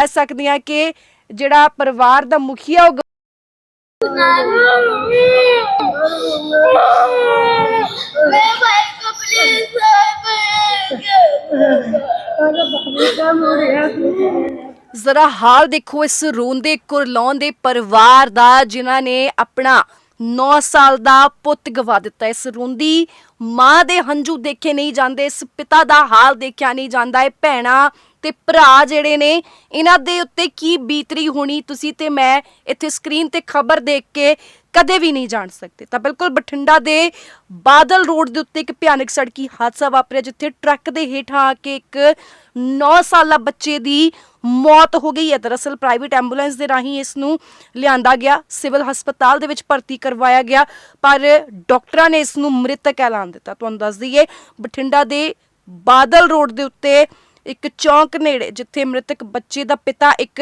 ਕਹਿ ਸਕਦੇ ਆ ਕਿ ਜਿਹੜਾ ਪਰਿਵਾਰ ਦਾ ਮੁਖੀਆ ਉਹ ਜ਼ਰਾ ਹਾਲ ਦੇਖੋ ਇਸ ਰੋਂਦੇ ਕੁਰਲਾਉਣ ਦੇ ਪਰਿਵਾਰ ਦਾ, ਜਿਨ੍ਹਾਂ ਨੇ ਆਪਣਾ 9 ਸਾਲ ਦਾ ਪੁੱਤ ਗਵਾ ਦਿੱਤਾ। ਇਸ ਰੋਂਦੀ ਮਾਂ ਦੇ ਹੰਝੂ ਦੇਖੇ ਨਹੀਂ ਜਾਂਦੇ, ਇਸ ਪਿਤਾ ਦਾ ਹਾਲ ਦੇਖਿਆ ਨਹੀਂ ਜਾਂਦਾ। ਇਹ ਭੈਣਾ ਤੇ ਭਰਾ ਜਿਹੜੇ ਨੇ, ਇਹਨਾਂ ਦੇ ਉੱਤੇ ਕੀ ਬੀਤਰੀ ਹੋਣੀ ਤੁਸੀਂ ਤੇ ਮੈਂ ਇੱਥੇ ਸਕਰੀਨ ਤੇ ਖਬਰ ਦੇਖ ਕੇ ਕਦੇ ਵੀ ਨਹੀਂ ਜਾਣ ਸਕਦੇ। ਤਾਂ ਬਿਲਕੁਲ ਬਠਿੰਡਾ ਦੇ ਬਾਦਲ ਰੋਡ ਦੇ ਉੱਤੇ ਇੱਕ ਭਿਆਨਕ ਸੜਕੀ ਹਾਦਸਾ ਵਾਪਰਿਆ ਜਿੱਥੇ ਟਰੱਕ ਦੇ ਹੇਠਾਂ ਆ ਕੇ ਇੱਕ 9 ਸਾਲਾ ਬੱਚੇ ਦੀ ਮੌਤ ਹੋ ਗਈ ਹੈ। ਦਰਅਸਲ ਪ੍ਰਾਈਵੇਟ ਐਂਬੂਲੈਂਸ ਦੇ ਰਾਹੀਂ ਇਸ ਨੂੰ ਲਿਆਂਦਾ ਗਿਆ, ਸਿਵਲ ਹਸਪਤਾਲ ਦੇ ਵਿੱਚ ਭਰਤੀ ਕਰਵਾਇਆ ਗਿਆ, ਪਰ ਡਾਕਟਰਾਂ ਨੇ ਇਸ ਨੂੰ ਮ੍ਰਿਤਕ ਐਲਾਨ ਦਿੱਤਾ। ਤੁਹਾਨੂੰ ਦੱਸ ਦਈਏ, ਬਠਿੰਡਾ ਦੇ ਬਾਦਲ ਰੋਡ ਦੇ ਉੱਤੇ ਇੱਕ ਚੌਂਕ ਨੇੜੇ, ਜਿੱਥੇ ਮ੍ਰਿਤਕ ਬੱਚੇ ਦਾ ਪਿਤਾ ਇੱਕ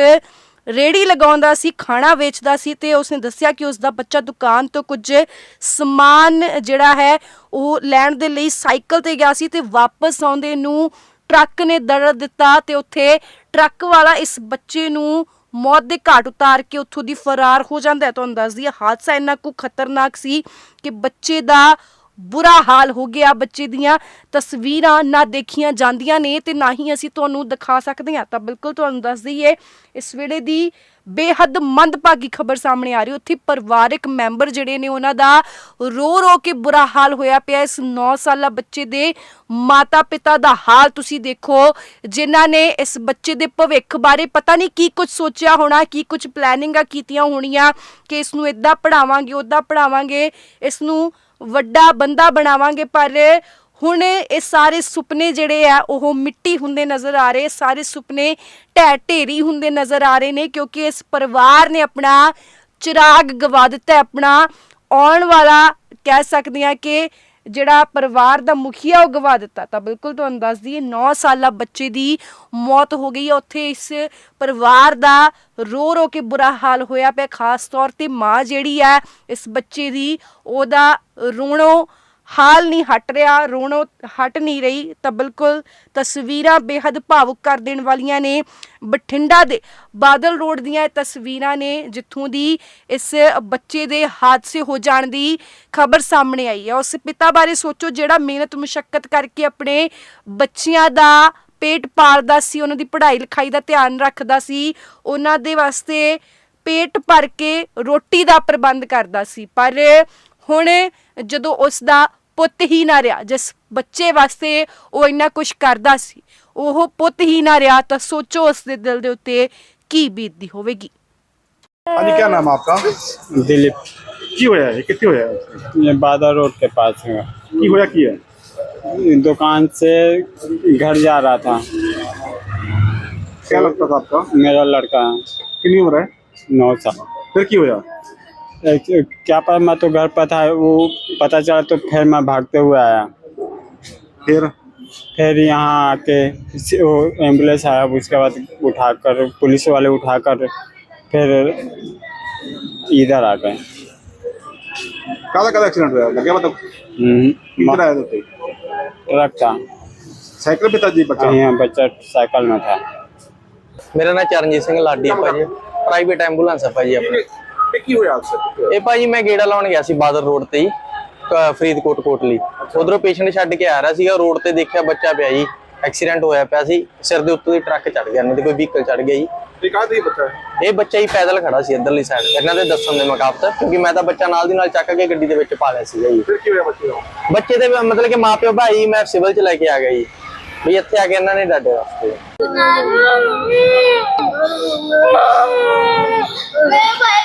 ਰੇੜੀ ਲਗਾਉਂਦਾ ਸੀ, ਖਾਣਾ ਵੇਚਦਾ ਸੀ ਤੇ ਉਸਨੇ ਦੱਸਿਆ ਕਿ ਉਸ ਦਾ ਬੱਚਾ ਦੁਕਾਨ ਤੋਂ ਕੁਝ ਸਮਾਨ ਜਿਹੜਾ ਹੈ, ਉਹ ਲੈਣ ਦੇ ਲਈ ਸਾਈਕਲ ਤੇ ਗਿਆ ਸੀ ਤੇ ਵਾਪਸ ਆਉਂਦੇ ਨੂੰ ਟਰੱਕ ਨੇ ਦੜ ਦਿੱਤਾ ਤੇ ਉੱਥੇ ਟਰੱਕ ਵਾਲਾ ਇਸ ਬੱਚੇ ਨੂੰ ਮੌਤ ਦੇ ਘਾਟ ਉਤਾਰ ਕੇ ਉੱਥੋਂ ਦੀ ਫਰਾਰ ਹੋ ਜਾਂਦਾ ਹੈ। ਤੁਹਾਨੂੰ ਦੱਸਦੀ ਦਈਏ ਹਾਦਸਾ ਇੰਨਾ ਕੁ ਖਤਰਨਾਕ ਸੀ ਕਿ ਬੱਚੇ ਦਾ ਬੁਰਾ ਹਾਲ ਹੋ ਗਿਆ ਬੱਚੇ ਦੀਆਂ। ਤਸਵੀਰਾਂ ਨਾ ਦੇਖੀਆਂ ਜਾਂਦੀਆਂ ਨੇ ਤੇ ਨਾ ਹੀ ਅਸੀਂ ਤੁਹਾਨੂੰ ਦਿਖਾ ਸਕਦੇ ਹਾਂ। ਤਾਂ ਬਿਲਕੁਲ ਤੁਹਾਨੂੰ ਦੱਸ ਦਈਏ, ਇਸ ਵੇਲੇ ਦੀ ਬੇਹੱਦ ਮੰਦਭਾਗੀ ਖਬਰ ਸਾਹਮਣੇ ਆ ਰਹੀ ਉੱਥੇ ਪਰਿਵਾਰਕ ਮੈਂਬਰ ਜਿਹੜੇ ਨੇ ਉਹਨਾਂ ਦਾ ਰੋ ਰੋ ਕੇ ਬੁਰਾ ਹਾਲ ਹੋਇਆ ਪਿਆ। ਇਸ 9 ਸਾਲਾ ਬੱਚੇ ਦੇ ਮਾਤਾ ਪਿਤਾ ਦਾ ਹਾਲ ਤੁਸੀਂ ਦੇਖੋ, ਜਿਨ੍ਹਾਂ ਨੇ ਇਸ ਬੱਚੇ ਦੇ ਭਵਿੱਖ ਬਾਰੇ ਪਤਾ ਨਹੀਂ ਕੀ ਕੁਝ ਸੋਚਿਆ ਹੋਣਾ, ਕੀ ਕੁਝ ਪਲੈਨਿੰਗਾਂ ਕੀਤੀਆਂ ਹੋਣੀਆਂ, ਕਿ ਇਸ ਨੂੰ ਇਦਾਂ ਪੜਾਵਾਂਗੇ ਉਦਾਂ ਪੜਾਵਾਂਗੇ ਇਸ ਨੂੰ ਵੱਡਾ ਬੰਦਾ ਬਣਾਵਾਂਗੇ, ਪਰ ਹੁਣ ਇਹ ਸਾਰੇ ਸੁਪਨੇ ਜਿਹੜੇ ਆ, ਉਹ ਮਿੱਟੀ ਹੁੰਦੇ ਨਜ਼ਰ ਆ ਰਹੇ, ਸਾਰੇ ਸੁਪਨੇ ਢਹਿ ਢੇਰੀ ਹੁੰਦੇ ਨਜ਼ਰ ਆ ਰਹੇ ਨੇ, ਕਿਉਂਕਿ ਇਸ ਪਰਿਵਾਰ ਨੇ ਆਪਣਾ ਚਿਰਾਗ ਗਵਾ ਦਿੱਤਾ ਆਪਣਾ ਆਉਣ ਵਾਲਾ ਕਹਿ ਸਕਦੇ ਆ ਕਿ ਜਿਹੜਾ ਪਰਿਵਾਰ ਦਾ ਮੁਖੀਆ ਉਹ ਗਵਾ ਦਿੱਤਾ। ਤਾਂ ਬਿਲਕੁਲ ਤੁਹਾਨੂੰ ਦੱਸ ਦਈਏ 9 ਸਾਲਾ ਬੱਚੇ ਦੀ ਮੌਤ ਹੋ ਗਈ ਹੈ। ਉੱਥੇ ਇਸ ਪਰਿਵਾਰ ਦਾ ਰੋ ਰੋ ਕੇ ਬੁਰਾ ਹਾਲ ਹੋਇਆ ਪਿਆ। ਖਾਸ ਤੌਰ ਤੇ ਮਾਂ ਜਿਹੜੀ ਹੈ, ਇਸ ਬੱਚੇ ਦੀ, ਉਹਦਾ ਰੋਣੋ ਹਾਲ ਨਹੀਂ ਹਟ ਰਿਹਾ, ਰੋਣੋ ਹਟ ਨਹੀਂ ਰਹੀ ਤਾਂ ਬਿਲਕੁਲ ਤਸਵੀਰਾਂ ਬੇਹੱਦ ਭਾਵੁਕ ਕਰ ਦੇਣ ਵਾਲੀਆਂ ਨੇ ਬਠਿੰਡਾ ਦੇ ਬਾਦਲ ਰੋਡ ਦੀਆਂ ਇਹ ਤਸਵੀਰਾਂ ਨੇ, ਜਿੱਥੋਂ ਦੀ ਇਸ ਬੱਚੇ ਦੇ ਹਾਦਸੇ ਹੋ ਜਾਣ ਦੀ ਖਬਰ ਸਾਹਮਣੇ ਆਈ ਹੈ। ਉਸ ਪਿਤਾ ਬਾਰੇ ਸੋਚੋ, ਜਿਹੜਾ ਮਿਹਨਤ ਮੁਸ਼ਕਲ ਕਰਕੇ ਆਪਣੇ ਬੱਚਿਆਂ ਦਾ ਪੇਟ ਪਾਲਦਾ ਸੀ, ਉਹਨਾਂ ਦੀ ਪੜ੍ਹਾਈ ਲਿਖਾਈ ਦਾ ਧਿਆਨ ਰੱਖਦਾ ਸੀ, ਉਹਨਾਂ ਦੇ ਵਾਸਤੇ ਪੇਟ ਭਰ ਕੇ ਰੋਟੀ ਦਾ ਪ੍ਰਬੰਧ ਕਰਦਾ ਸੀ। ਪਰ ਹੁਣ ਜਦੋਂ ਉਸ ਦਾ ਪੁੱਤ ਹੀ ਨਾ ਰਿਹਾ ਜਿਸ ਬੱਚੇ ਵਾਸਤੇ ਉਹ ਇੰਨਾ ਕੁਝ ਕਰਦਾ ਸੀ ਉਹ ਪੁੱਤ ਹੀ ਨਾ ਰਿਹਾ ਤਾਂ ਸੋਚੋ ਉਸ ਦੇ ਦਿਲ ਦੇ ਉੱਤੇ ਕੀ ਬੀਤਦੀ ਹੋਵੇਗੀ हाँ जी क्या नाम है आपका दिलीप की होया है कितनी होया है ये बादल रोड के पास है की होया की है दुकान से घर जा रहा था क्या लगता था आपका मेरा लड़का है कितनी उम्र है नौ साल फिर की होया एक- क्या पता मैं तो घर पर था वो पता चला तो फिर मैं भागते हुए आया। फिर? फिर यहाँ आके वो एंबुलेंस आया उसके बाद उठाकर पुलिस वाले उठाकर फिर इधर आ गए। एक्सीडेंट हुआ? मतलब हम्म, आया तो ट्रक था साइकिल पे था जी बच्चा? हाँ बच्चा साइकिल में था। मेरा नाम चरणजीत सिंह लाडी है प्राइवेट एंबुलेंस है ਤੇ ਕੀ ਹੋਇਆ ਅਕਸਰ ਇਹ ਭਾਜੀ ਮੈਂ ਗੇੜਾ ਲਾਉਣ ਗਿਆ ਸੀ ਬਾਦਰ ਰੋਡ ਤੇ ਹੀ ਫਰੀਦਕੋਟ ਕੋਟਲੀ। ਉਧਰੋਂ ਪੇਸ਼ੈਂਟ ਛੱਡ ਕੇ ਆ ਰਿਹਾ ਸੀਗਾ ਰੋਡ ਤੇ ਦੇਖਿਆ ਬੱਚਾ ਪਿਆ ਜੀ ਐਕਸੀਡੈਂਟ ਹੋਇਆ ਪਿਆ ਸੀ ਸਿਰ ਦੇ ਉੱਤੇ ਦੀ ਟਰੱਕ ਚੜ ਗਿਆ ਨਹੀਂ ਤੇ ਕੋਈ ਵਹੀਕਲ ਚੜ ਗਿਆ ਜੀ। ਤੇ ਕਾਹਦੀ ਬੱਚਾ? ਇਹ ਬੱਚਾ ਹੀ ਪੈਦਲ ਖੜਾ ਸੀ ਇਧਰਲੀ ਸਾਈਡ ਇਹਨਾਂ ਦੇ ਦੱਸਣ ਦੇ ਮੁਕਾਬਲੇ ਕਿਉਂਕਿ ਮੈਂ ਤਾਂ ਬੱਚਾ ਨਾਲ ਦੀ ਨਾਲ ਚੱਕ ਕੇ ਗੱਡੀ ਦੇ ਵਿੱਚ ਪਾ ਲਿਆ ਸੀਗਾ ਜੀ। ਫਿਰ ਕੀ ਹੋਇਆ ਬੱਚੇ ਨੂੰ ਬੱਚੇ ਦੇ ਮਤਲਬ ਕਿ ਮਾਪਿਓ ਭਾਈ ਮੈਂ ਸਿਵਲ ਚ ਲੈ ਕੇ ਆ ਗਿਆ ਜੀ। ਵੀ ਇੱਥੇ ਆ ਕੇ ਇਹਨਾਂ ਨੇ ਡਾਡੇ ਵਾਸਤੇ। ਮੈਂ ਭਾਈ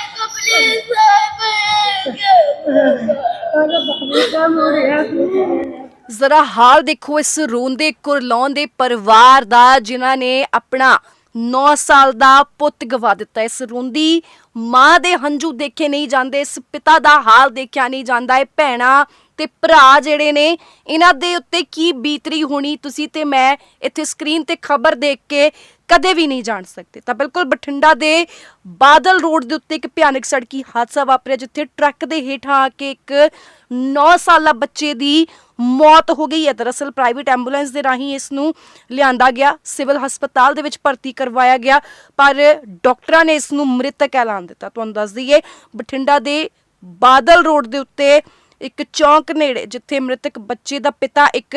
ਜ਼ਰਾ ਹਾਲ ਦੇਖੋ ਇਸ ਰੋਂਦੇ ਕੁਰਲਾਉਣ ਦੇ ਪਰਿਵਾਰ ਦਾ, ਜਿਨ੍ਹਾਂ ਨੇ ਆਪਣਾ 9 ਸਾਲ ਦਾ ਪੁੱਤ ਗਵਾ ਦਿੱਤਾ। ਇਸ ਰੋਂਦੀ ਮਾਂ ਦੇ ਹੰਝੂ ਦੇਖੇ ਨਹੀਂ ਜਾਂਦੇ, ਇਸ ਪਿਤਾ ਦਾ ਹਾਲ ਦੇਖਿਆ ਨਹੀਂ ਜਾਂਦਾ। ਇਹ ਭੈਣਾ ਤੇ ਭਰਾ ਜਿਹੜੇ ਨੇ, ਇਹਨਾਂ ਦੇ ਉੱਤੇ ਕੀ ਬੀਤਰੀ ਹੋਣੀ ਤੁਸੀਂ ਤੇ ਮੈਂ ਇੱਥੇ ਸਕਰੀਨ ਤੇ ਖਬਰ ਦੇਖ ਕੇ ਕਦੇ ਵੀ ਨਹੀਂ ਜਾਣ ਸਕਦੇ। ਤਾਂ ਬਿਲਕੁਲ ਬਠਿੰਡਾ ਦੇ ਬਾਦਲ ਰੋਡ ਦੇ ਉੱਤੇ ਇੱਕ ਭਿਆਨਕ ਸੜਕੀ ਹਾਦਸਾ ਵਾਪਰਿਆ ਜਿੱਥੇ ਟਰੱਕ ਦੇ ਹੇਠਾਂ ਆ ਕੇ ਇੱਕ 9 ਸਾਲਾ ਬੱਚੇ ਦੀ ਮੌਤ ਹੋ ਗਈ ਹੈ। ਦਰਅਸਲ ਪ੍ਰਾਈਵੇਟ ਐਂਬੂਲੈਂਸ ਦੇ ਰਾਹੀਂ ਇਸ ਨੂੰ ਲਿਆਂਦਾ ਗਿਆ, ਸਿਵਲ ਹਸਪਤਾਲ ਦੇ ਵਿੱਚ ਭਰਤੀ ਕਰਵਾਇਆ ਗਿਆ, ਪਰ ਡਾਕਟਰਾਂ ਨੇ ਇਸ ਨੂੰ ਮ੍ਰਿਤਕ ਐਲਾਨ ਦਿੱਤਾ। ਤੁਹਾਨੂੰ ਦੱਸ ਦਈਏ, ਬਠਿੰਡਾ ਦੇ ਬਾਦਲ ਰੋਡ ਦੇ ਉੱਤੇ ਇੱਕ ਚੌਂਕ ਨੇੜੇ, ਜਿੱਥੇ ਮ੍ਰਿਤਕ ਬੱਚੇ ਦਾ ਪਿਤਾ ਇੱਕ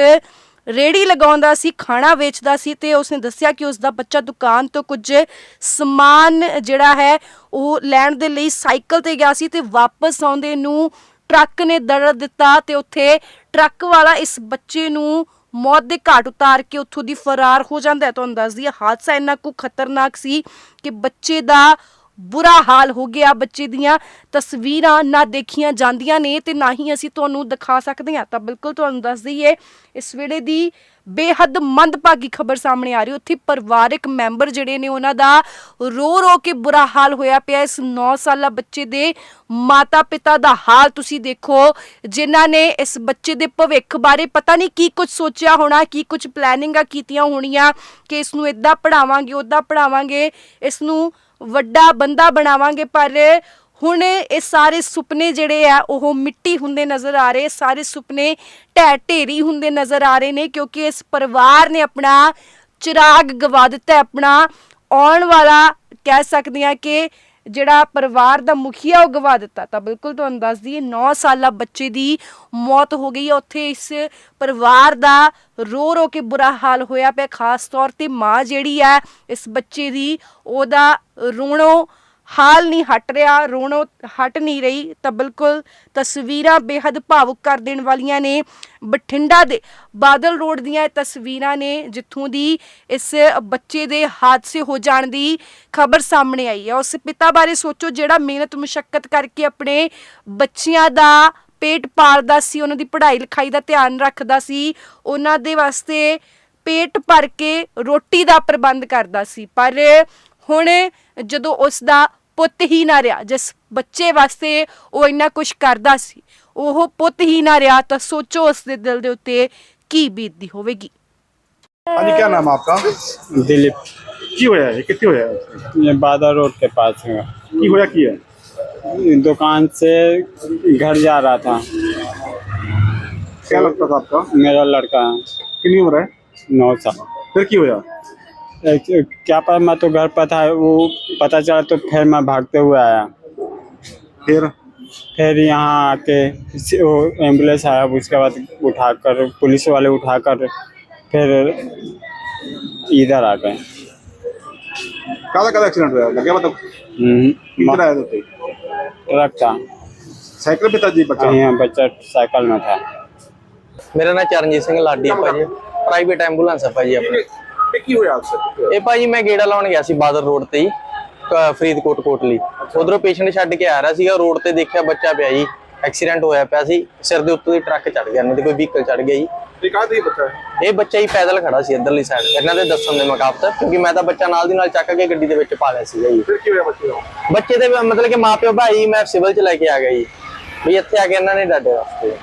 ਰੇੜੀ ਲਗਾਉਂਦਾ ਸੀ, ਖਾਣਾ ਵੇਚਦਾ ਸੀ ਤੇ ਉਸਨੇ ਦੱਸਿਆ ਕਿ ਉਸ ਦਾ ਬੱਚਾ ਦੁਕਾਨ ਤੋਂ ਕੁਝ ਸਮਾਨ ਜਿਹੜਾ ਹੈ, ਉਹ ਲੈਣ ਦੇ ਲਈ ਸਾਈਕਲ ਤੇ ਗਿਆ ਸੀ ਤੇ ਵਾਪਸ ਆਉਂਦੇ ਨੂੰ ਟਰੱਕ ਨੇ ਦੜ ਦਿੱਤਾ ਤੇ ਉੱਥੇ ਟਰੱਕ ਵਾਲਾ ਇਸ ਬੱਚੇ ਨੂੰ ਮੌਤ ਦੇ ਘਾਟ ਉਤਾਰ ਕੇ ਉੱਥੋਂ ਦੀ ਫਰਾਰ ਹੋ ਜਾਂਦਾ ਹੈ। ਤੁਹਾਨੂੰ ਦੱਸਦੀ ਦਈਏ ਹਾਦਸਾ ਇੰਨਾ ਕੁ ਖਤਰਨਾਕ ਸੀ ਕਿ ਬੱਚੇ ਦਾ ਬੁਰਾ ਹਾਲ ਹੋ ਗਿਆ ਬੱਚੇ ਦੀਆਂ। ਤਸਵੀਰਾਂ ਨਾ ਦੇਖੀਆਂ ਜਾਂਦੀਆਂ ਨੇ ਤੇ ਨਾ ਹੀ ਅਸੀਂ ਤੁਹਾਨੂੰ ਦਿਖਾ ਸਕਦੇ ਹਾਂ। ਤਾਂ ਬਿਲਕੁਲ ਤੁਹਾਨੂੰ ਦੱਸ ਦਈਏ, ਇਸ ਵੇਲੇ ਦੀ ਬੇਹੱਦ ਮੰਦਭਾਗੀ ਖਬਰ ਸਾਹਮਣੇ ਆ ਰਹੀ ਉੱਥੇ ਪਰਿਵਾਰਕ ਮੈਂਬਰ ਜਿਹੜੇ ਨੇ ਉਹਨਾਂ ਦਾ ਰੋ ਰੋ ਕੇ ਬੁਰਾ ਹਾਲ ਹੋਇਆ ਪਿਆ। ਇਸ 9 ਸਾਲਾ ਬੱਚੇ ਦੇ ਮਾਤਾ ਪਿਤਾ ਦਾ ਹਾਲ ਤੁਸੀਂ ਦੇਖੋ, ਜਿਨ੍ਹਾਂ ਨੇ ਇਸ ਬੱਚੇ ਦੇ ਭਵਿੱਖ ਬਾਰੇ ਪਤਾ ਨਹੀਂ ਕੀ ਕੁਝ ਸੋਚਿਆ ਹੋਣਾ, ਕੀ ਕੁਝ ਪਲੈਨਿੰਗਾਂ ਕੀਤੀਆਂ ਹੋਣੀਆਂ, ਕਿ ਇਸ ਨੂੰ ਇਦਾਂ ਪੜਾਵਾਂਗੇ ਉਦਾਂ ਪੜਾਵਾਂਗੇ ਇਸ ਨੂੰ ਵੱਡਾ ਬੰਦਾ ਬਣਾਵਾਂਗੇ, ਪਰ ਹੁਣ ਇਹ ਸਾਰੇ ਸੁਪਨੇ ਜਿਹੜੇ ਆ, ਉਹ ਮਿੱਟੀ ਹੁੰਦੇ ਨਜ਼ਰ ਆ ਰਹੇ, ਸਾਰੇ ਸੁਪਨੇ ਢਹਿ ਢੇਰੀ ਹੁੰਦੇ ਨਜ਼ਰ ਆ ਰਹੇ ਨੇ, ਕਿਉਂਕਿ ਇਸ ਪਰਿਵਾਰ ਨੇ ਆਪਣਾ ਚਿਰਾਗ ਗਵਾ ਦਿੱਤਾ ਆਪਣਾ ਆਉਣ ਵਾਲਾ ਕਹਿ ਸਕਦੇ ਆ ਕਿ ਜਿਹੜਾ ਪਰਿਵਾਰ ਦਾ ਮੁਖੀਆ ਉਹ ਗਵਾ ਦਿੱਤਾ। ਤਾਂ ਬਿਲਕੁਲ ਤੁਹਾਨੂੰ ਦੱਸ ਦਈਏ 9 ਸਾਲਾ ਬੱਚੇ ਦੀ ਮੌਤ ਹੋ ਗਈ ਹੈ। ਉੱਥੇ ਇਸ ਪਰਿਵਾਰ ਦਾ ਰੋ ਰੋ ਕੇ ਬੁਰਾ ਹਾਲ ਹੋਇਆ ਪਿਆ। ਖਾਸ ਤੌਰ ਤੇ ਮਾਂ ਜਿਹੜੀ ਹੈ, ਇਸ ਬੱਚੇ ਦੀ, ਉਹਦਾ ਰੋਣੋ ਹਾਲ ਨਹੀਂ ਹਟ ਰਿਹਾ, ਰੋਣੋ ਹਟ ਨਹੀਂ ਰਹੀ, ਤਾਂ ਬਿਲਕੁਲ ਤਸਵੀਰਾਂ ਬੇਹੱਦ ਭਾਵੁਕ ਕਰ ਦੇਣ ਵਾਲੀਆਂ ਨੇ ਬਠਿੰਡਾ ਦੇ ਬਾਦਲ ਰੋਡ ਦੀਆਂ ਇਹ ਤਸਵੀਰਾਂ ਨੇ, ਜਿੱਥੋਂ ਦੀ ਇਸ ਬੱਚੇ ਦੇ ਹਾਦਸੇ ਹੋ ਜਾਣ ਦੀ ਖਬਰ ਸਾਹਮਣੇ ਆਈ ਹੈ। ਉਸ ਪਿਤਾ ਬਾਰੇ ਸੋਚੋ, ਜਿਹੜਾ ਮਿਹਨਤ ਮੁਸ਼ਕਲ ਕਰਕੇ ਆਪਣੇ ਬੱਚਿਆਂ ਦਾ ਪੇਟ ਪਾਲਦਾ ਸੀ, ਉਹਨਾਂ ਦੀ ਪੜ੍ਹਾਈ ਲਿਖਾਈ ਦਾ ਧਿਆਨ ਰੱਖਦਾ ਸੀ, ਉਹਨਾਂ ਦੇ ਵਾਸਤੇ ਪੇਟ ਭਰ ਕੇ ਰੋਟੀ ਦਾ ਪ੍ਰਬੰਧ ਕਰਦਾ ਸੀ। ਪਰ ਹੁਣ ਜਦੋਂ ਉਸ ਦਾ ਪੁੱਤ ਹੀ ਨਾ ਰਿਹਾ ਜਿਸ ਬੱਚੇ ਵਾਸਤੇ ਉਹ ਇੰਨਾ ਕੁਝ ਕਰਦਾ ਸੀ ਉਹ ਪੁੱਤ ਹੀ ਨਾ ਰਿਹਾ ਤਾਂ ਸੋਚੋ ਉਸ ਦੇ ਦਿਲ ਦੇ ਉੱਤੇ ਕੀ ਬੀਤਦੀ ਹੋਵੇਗੀ हाँ जी क्या नाम है आपका दिलीप की होया है कितनी होया है ये बादल रोड के पास है की होया की है दुकान से घर जा रहा था क्या लगता था आपका मेरा लड़का है कितनी उम्र है नौ साल फिर की होया एक- क्या? पता मैं तो घर पर था वो पता चला तो फिर मैं भागते हुए आया। फिर? फिर यहाँ आके वो एंबुलेंस आया उसके बाद उठाकर पुलिस वाले उठाकर फिर इधर आ गए। मतलब हम्म, ट्रक था। साइकिल पे था जी बच्चा? हाँ, बच्चा साइकिल में था। मेरा नाम चरणजीत सिंह लाडी है भाजी प्राइवेट एंबुलेंस है भाजी अपनी। ਤੇ ਕੀ ਹੋਇਆ ਅਕਸਰ ਇਹ ਭਾਜੀ ਮੈਂ ਗੇੜਾ ਲਾਉਣ ਗਿਆ ਸੀ ਬਾਦਰ ਰੋਡ ਤੇ ਹੀ ਫਰੀਦਕੋਟ ਕੋਟਲੀ। ਉਧਰੋਂ ਪੇਸ਼ੈਂਟ ਛੱਡ ਕੇ ਆ ਰਿਹਾ ਸੀਗਾ ਰੋਡ ਤੇ ਦੇਖਿਆ ਬੱਚਾ ਪਿਆ ਜੀ ਐਕਸੀਡੈਂਟ ਹੋਇਆ ਪਿਆ ਸੀ ਸਿਰ ਦੇ ਉੱਤੇ ਦੀ ਟਰੱਕ ਚੜ ਗਿਆ ਇਹਨਾਂ ਦੇ ਕੋਈ ਵਹੀਕਲ ਚੜ ਗਿਆ ਜੀ। ਇਹ ਕਾਹਦੀ ਬੱਚਾ ਇਹ ਬੱਚਾ ਹੀ ਪੈਦਲ ਖੜਾ ਸੀ ਇਧਰਲੀ ਸਾਈਡ ਇਹਨਾਂ ਦੇ ਦੱਸਣ ਦੇ ਮੁਕਾਬਲੇ ਕਿਉਂਕਿ ਮੈਂ ਤਾਂ ਬੱਚਾ ਨਾਲ ਦੀ ਨਾਲ ਚੱਕ ਕੇ ਗੱਡੀ ਦੇ ਵਿੱਚ ਪਾ ਲਿਆ ਸੀਗਾ ਜੀ। ਫਿਰ ਕੀ ਹੋਇਆ ਬੱਚੇ ਨੂੰ ਬੱਚੇ ਦੇ ਮਤਲਬ ਕਿ ਮਾਪਿਓ ਭਾਈ ਮੈਂ ਸਿਵਲ ਚ ਲੈ ਕੇ ਆ ਗਿਆ ਜੀ। ਵੀ ਇੱਥੇ ਆ ਕੇ ਇਹਨਾਂ ਨੇ ਡਾਡੇ ਵਾਸਤੇ।